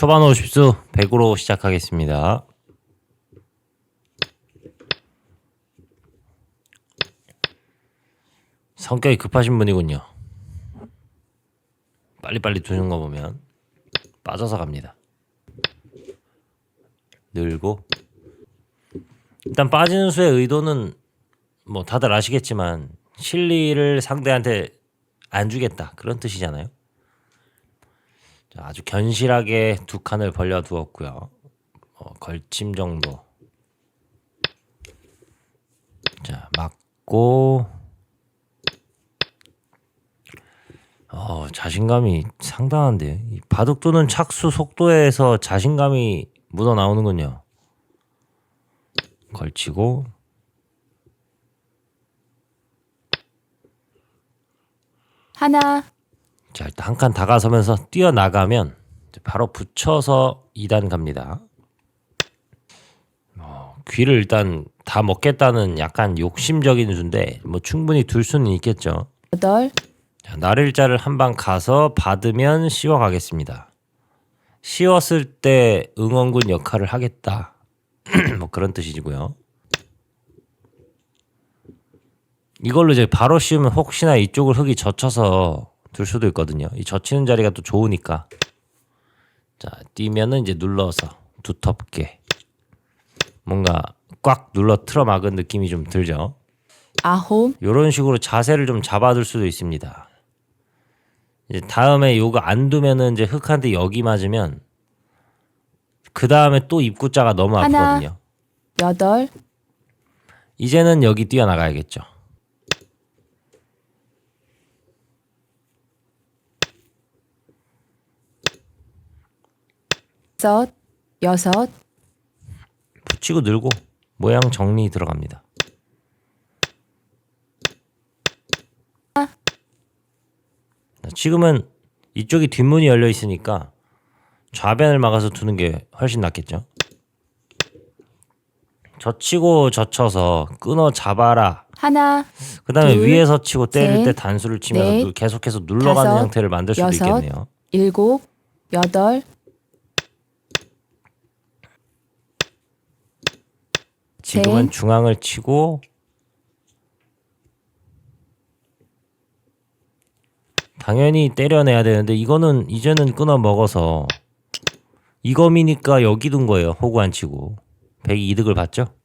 초반 50수 100으로 시작하겠습니다. 성격이 급하신 분이군요. 빨리빨리 두는 거 보면 빠져서 갑니다. 늘고 일단 빠지는 수의 의도는 뭐 다들 아시겠지만 실리를 상대한테 안 주겠다 그런 뜻이잖아요. 자, 아주 견실하게 두 칸을 벌려 두었고요. 어, 걸침 정도. 자 맞고 어, 자신감이 상당한데 이 바둑 두는 착수 속도에서 자신감이 묻어 나오는군요. 걸치고 하나, 자 일단 한 칸 다가서면서 뛰어 나가면 바로 붙여서 2단 갑니다. 어, 귀를 일단 다 먹겠다는 약간 욕심적인 수인데 뭐 충분히 둘 수는 있겠죠. 여덟, 자, 날일자를 한 방 가서 받으면 씌워 가겠습니다. 씌웠을 때 응원군 역할을 하겠다. 뭐 그런 뜻이고요. 이걸로 이제 바로 씌우면 혹시나 이쪽을 흙이 젖혀서 둘 수도 있거든요. 이 젖히는 자리가 또 좋으니까. 자, 뛰면은 이제 눌러서 두텁게 뭔가 꽉 눌러 틀어 막은 느낌이 좀 들죠. 아홉, 이런 식으로 자세를 좀 잡아둘 수도 있습니다. 이제 다음에 요거 안 두면은 이제 흑한테 여기 맞으면 그 다음에 또 입구자가 너무 하나. 아프거든요. 여덟, 이제는 여기 뛰어나가야겠죠. 섯, 여섯, 붙이고 늘고 모양 정리 들어갑니다. 지금은 이쪽이 뒷문이 열려 있으니까 좌변을 막아서 두는 게 훨씬 낫겠죠. 젖히고 젖혀서 끊어 잡아라. 하나, 그다음에 둘, 위에서 치고 때릴 셋, 때 단수를 치면서 넷, 누- 계속해서 눌러가는 다섯, 형태를 만들 수도 여섯, 있겠네요. 일곱, 여덟, 지금은 셋. 중앙을 치고 당연히 때려내야 되는데 이거는 이제는 끊어 먹어서 이검이니까 여기 둔 거예요. 호구 안 치고 100 이득을 봤죠.